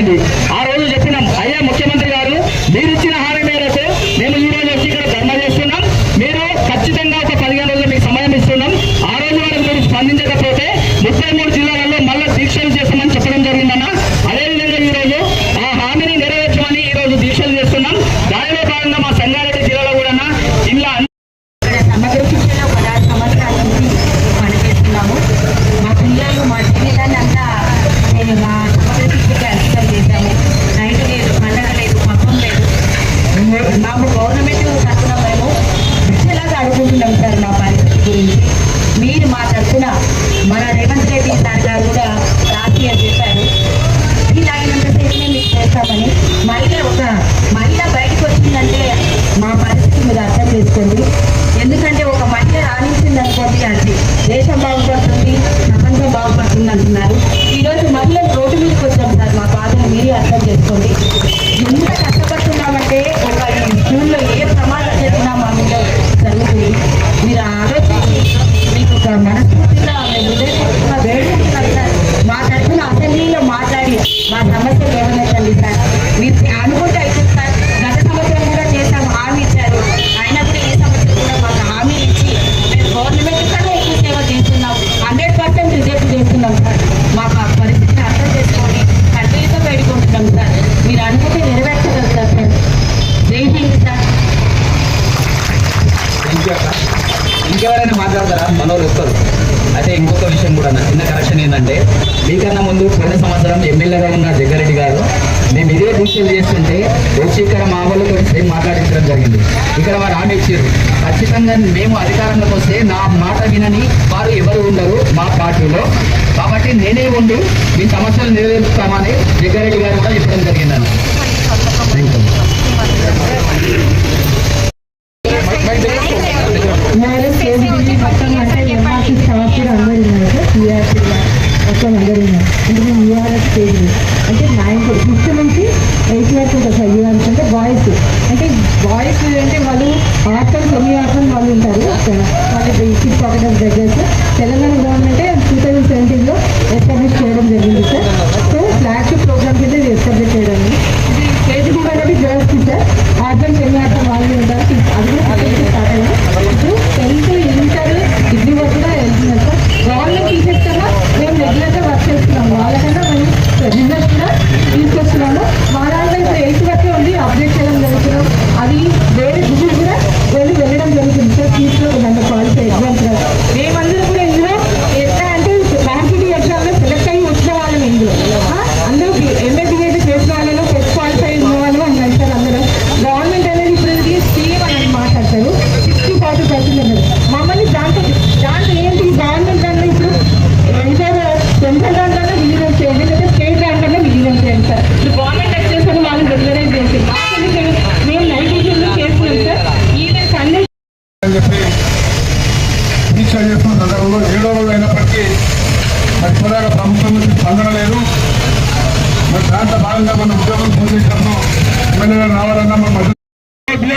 candidates. మాకు government తరఫున మేము. విజయలాగా అడుగుతున్నాం సార్ మా పరిస్థితి గురించి? మీరు మా తరఫున మన రేవంత్ రెడ్డి సార్ గారు కూడా రాజకీయం చేశారు. వీలైనంతసేపునే మీకు చేస్తామని. మళ్ళీ ఒక మహిళ బయటకు వచ్చిందంటే మా పరిస్థితి మీరు అర్థం చేసుకోండి. ఎందుకంటే ఒక మహిళ రాణించింది అనుకోండి అది. దేశం బాగుపడుతుంది ప్రపంచం బాగుపడుతుంది అంటున్నారు. ఈరోజు మహిళలు రోడ్డు మీదకి వచ్చాం సార్ మా బాధను మీరే అర్థం చేసుకోండి. ఎంత மனசு సూచనలు చేస్తుంటే వచ్చి ఇక్కడ మా వాళ్ళతో మాట్లాడించడం జరిగింది. ఇక్కడ వారు ఆమె ఇచ్చారు. ఖచ్చితంగా మేము అధికారంలోకి వస్తే నా మాట వినని వారు ఎవరు ఉండరు మా పార్టీలో. కాబట్టి నేనే ఉండి మీ సమస్యలు నెరవేరుస్తామని జగ్గారెడ్డి గారు కూడా చెప్పడం జరిగిందన్న ఇచ్చి పక్కన దగ్గర తెలంగాణ గవర్నమెంట్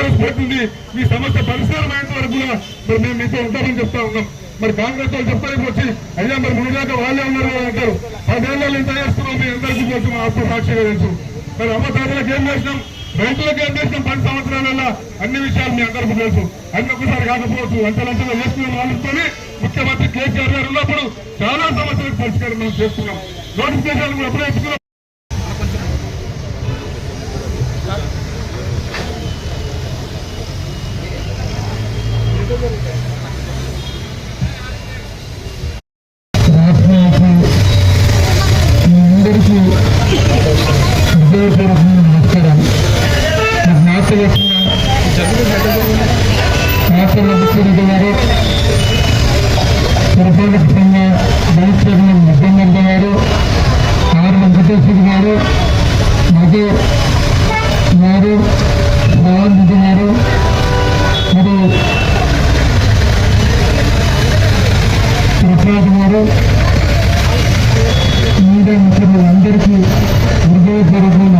కాలం పోతుంది మీ సమస్య పరిష్కారం అయ్యేంత వరకు కూడా మరి మేము మీతో ఉంటామని చెప్తా ఉన్నాం. మరి కాంగ్రెస్ వాళ్ళు చెప్పడానికి వచ్చి అయ్యా మరి ముందుదాకా వాళ్ళే ఉన్నారు అని అంటారు. పదేళ్ళు ఎంత చేస్తున్నాం మీ అందరికీ తెలుసు మా అప్పుడు సాక్షిగా తెలుసు. మరి అమ్మ తాతలకు ఏం చేసినాం? రైతులకు ఏం చేసినాం? పది సంవత్సరాలలో అన్ని విషయాలు మీ అందరికీ తెలుసు. అన్ని ఒకసారి కాకపోవచ్చు అంతలంతగా చేసుకుని ఆలోచించుకొని ముఖ్యమంత్రి కేసీఆర్ గారు ఉన్నప్పుడు చాలా సమస్యలకు పరిష్కారం మనం చేస్తున్నాం నోటిఫికేషన్ కూడా ముఖ్యంగా దేశప్రభులు ముఖ్యమంత్రి గారు ఆర్ వెంకటేశ్వర గారు మధు గారు రావంతి గారు మరి ప్రసాద్ గారు మీడియా మిత్రులు అందరికీ హృదయపూర్వకంగా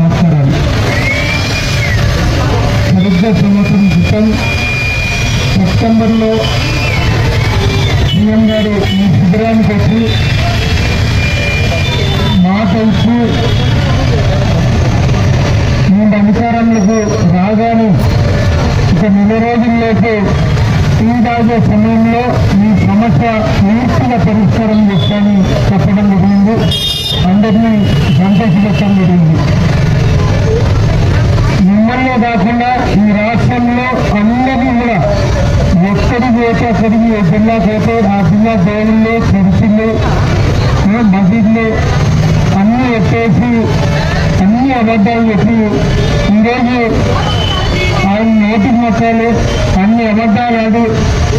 మిమ్మల్ని ఈ రాష్ట్రంలో అందరినీ కూడా ఎక్కడి పోతే అక్కడికి ఏ జిల్లా పోతే ఆ జిల్లా దేవుళ్ళు చర్చిలు ఆ మసీదులు అన్నీ ఎత్తేసి అన్ని అబద్ధాలు చెప్పి ఈరోజు ఆయన నోటికి మొక్కలు అన్ని అబద్ధాలు ఆడి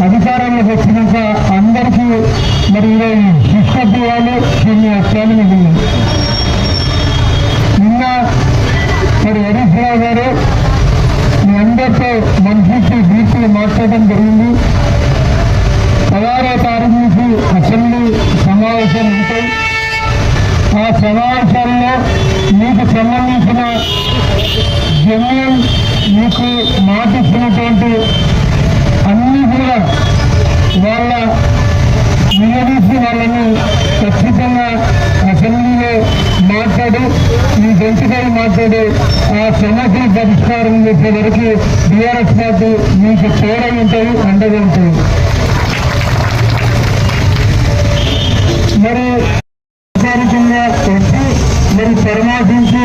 అధికారంలోకి వచ్చినాక అందరికీ మరి ఈరోజు శిక్ష ఇవ్వాలి దీన్ని వస్తాయని మిగిలింది నిన్న మరి హరీష్ రావు గారు అందరితో మంత్రికి డీపీ మాట్లాడడం జరిగింది. పదహారో తారీఖు నుంచి అసెంబ్లీ సమావేశాలు ఉంటాయి. ఆ సమావేశాల్లో మీకు సంబంధించిన జమీన్ మీకు మాటిస్తున్నటువంటి అన్ని కూడా వాళ్ళ నిలదీసి వాళ్ళని ఖచ్చితంగా అసెంబ్లీలో మాట్లాడి పెంచుకొని గంటకాయ మాట్లాడి ఆ సమస్యల పరిష్కారం చేసే వరకు బీఆర్ఎస్ పార్టీ మీకు తోడై ఉంటాయి అండగా ఉంటాయి మరి అధికారికంగా వచ్చి మరి పరామర్శించి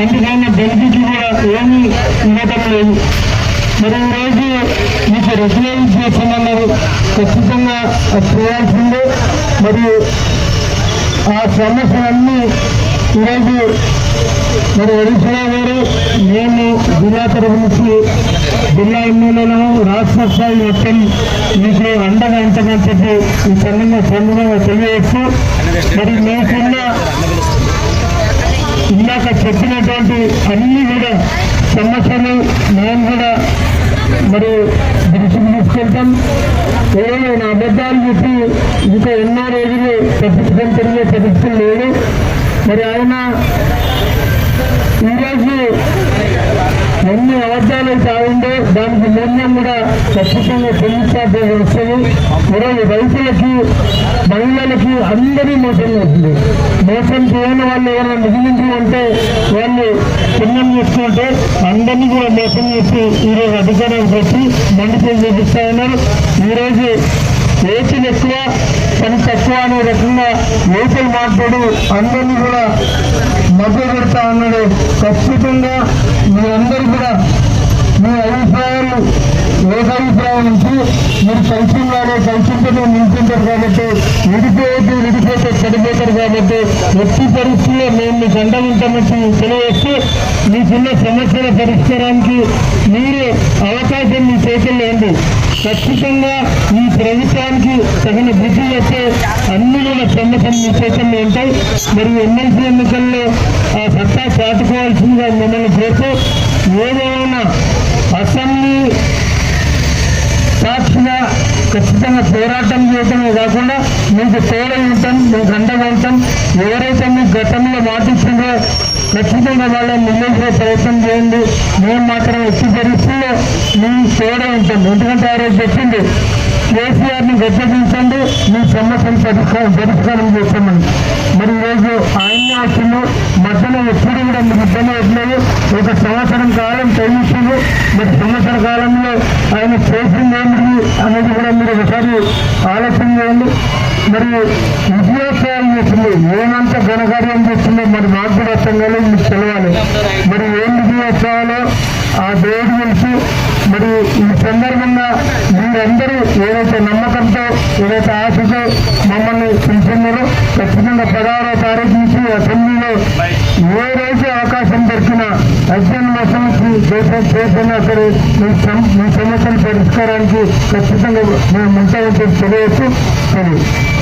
అందుకైనా బెనిఫిట్లు కూడా ఏమీ ఉండటం లేదు. మరి ఈరోజు మీకు రెగ్యులైజ్ చేస్తామన్నారు ఖచ్చితంగా చేయాల్సిందే. మరియు ఆ సమస్యలన్నీ ఈరోజు మరి ఒడిశా గారు మేము జిల్లా తరఫు నుంచి జిల్లా ఎమ్మెల్యేలను రాష్ట్ర స్థాయి మొత్తం మీకు అండగా ఉంటుందని చెప్పి ఈ సందర్భంగా సందర్భంగా తెలియజేస్తూ మరి మీకున్న ఇందాక చెప్పినటువంటి అన్ని కూడా సమస్యలు మేము కూడా మరి దృష్టికి తీసుకెళ్తాం. ఏదైనా అబద్ధాలు చెప్పి ఇంకా ఎన్నో రోజులు తప్పించుకొని తిరిగే పరిస్థితి లేదు. మరి ఆయన ఈరోజు ఎన్ని అబద్ధాలు అయితే దానికి నిర్ణయం కూడా ఖచ్చితంగా చెల్లించాల్సి వస్తుంది. ఈరోజు రైతులకి మహిళలకి అందరూ మోసం చేస్తుంది. మోసం చేయని వాళ్ళు ఎవరైనా మిగిలించి ఉంటే వాళ్ళు పుణ్యం చేసుకుంటే అందరినీ కూడా మోసం చేసి ఈరోజు అధికారానికి వచ్చి మండిపోయి చూపిస్తా ఉన్నారు. ఈరోజు ఓట్లు ఎక్కువ పని తక్కువ అనే రకంగా ఓట్లు మాట్లాడు అందరినీ కూడా మధ్య పెడతా ఉన్నాడు. ఖచ్చితంగా మీ అందరూ కూడా మీ అభిప్రాయాలు ఏకాభిప్రాయం నుంచి మీరు కలిసి ఉన్నారో కలిసి నిల్చుంటారు కాబట్టి విడిపోతే విడిపోతే పడిపోతారు కాబట్టి ఎట్టి పరిస్థితుల్లో మేము మీకు అండ ఉంటామని తెలియజేస్తూ మీకున్న సమస్యల పరిష్కారానికి మీరే అవకాశం మీ చేతుల్లో ఉంది. ఖచ్చితంగా ఈ ప్రభుత్వానికి తగిన బుద్ధి వస్తే అన్ని కూడా సమస్యలు మీ చేతుల్లో ఉంటాయి. మరియు ఎమ్మెల్సీ ఎన్నికల్లో ఆ సత్తా చాటుకోవాల్సిందిగా మిమ్మల్ని చేస్తూ ఏదైనా అసెంబ్లీ సాక్షిగా ఖచ్చితంగా పోరాటం చేయటమే కాకుండా మీకు తోడై ఉంటాం మీకు అండగా ఉంటాం. ఎవరైతే మీకు గతంలో మాటిస్తుందో ఖచ్చితంగా వాళ్ళని నిలబడే ప్రయత్నం చేయండి. మేము మాత్రం ఎట్టి పరిస్థితుల్లో మీ తోడై ఉంటాం. ఎందుకంటే ఆ రోజు చెప్పింది కేసీఆర్ని గద్దెదించండి మీ సమస్యను పరిష్కారం పరిష్కారం చేస్తామని. మరి ఈరోజు ఆయన వచ్చిండు మధ్యలో ఎప్పుడు కూడా మీకు ఇబ్బంది ఒక సంవత్సరం కాలం టైం మరి సంవత్సర కాలంలో ఆయన చేసింది ఏమిటి అనేది కూడా మీరు ఒకసారి ఆలోచన చేయండి మరి విజయోత్సవాలు చేసింది ఏమంత ఘనకార్యం చేస్తుందో మరి మాకు కూడా అర్థం కాలేదు మీకు తెలవాలి. మరి ఏం విజయోత్సవాలు ఆ దేవుడు తెలుసు. మరి ఈ సందర్భంగా మీరందరూ ఏదైతే నమ్మకంతో ఏదైతే ఆశతో మమ్మల్ని పిలుచున్నారో ఖచ్చితంగా పదహారో తారీఖు నుంచి అసెంబ్లీలో ఏ రోజు అవకాశం దొరికినా అధ్యయన మోసానికి దేశం చేసినా సరే మీ సమ- మీ సమస్యల పరిష్కారానికి ఖచ్చితంగా మేము ఉంటామని తెలియజేస్తూ తెలియదు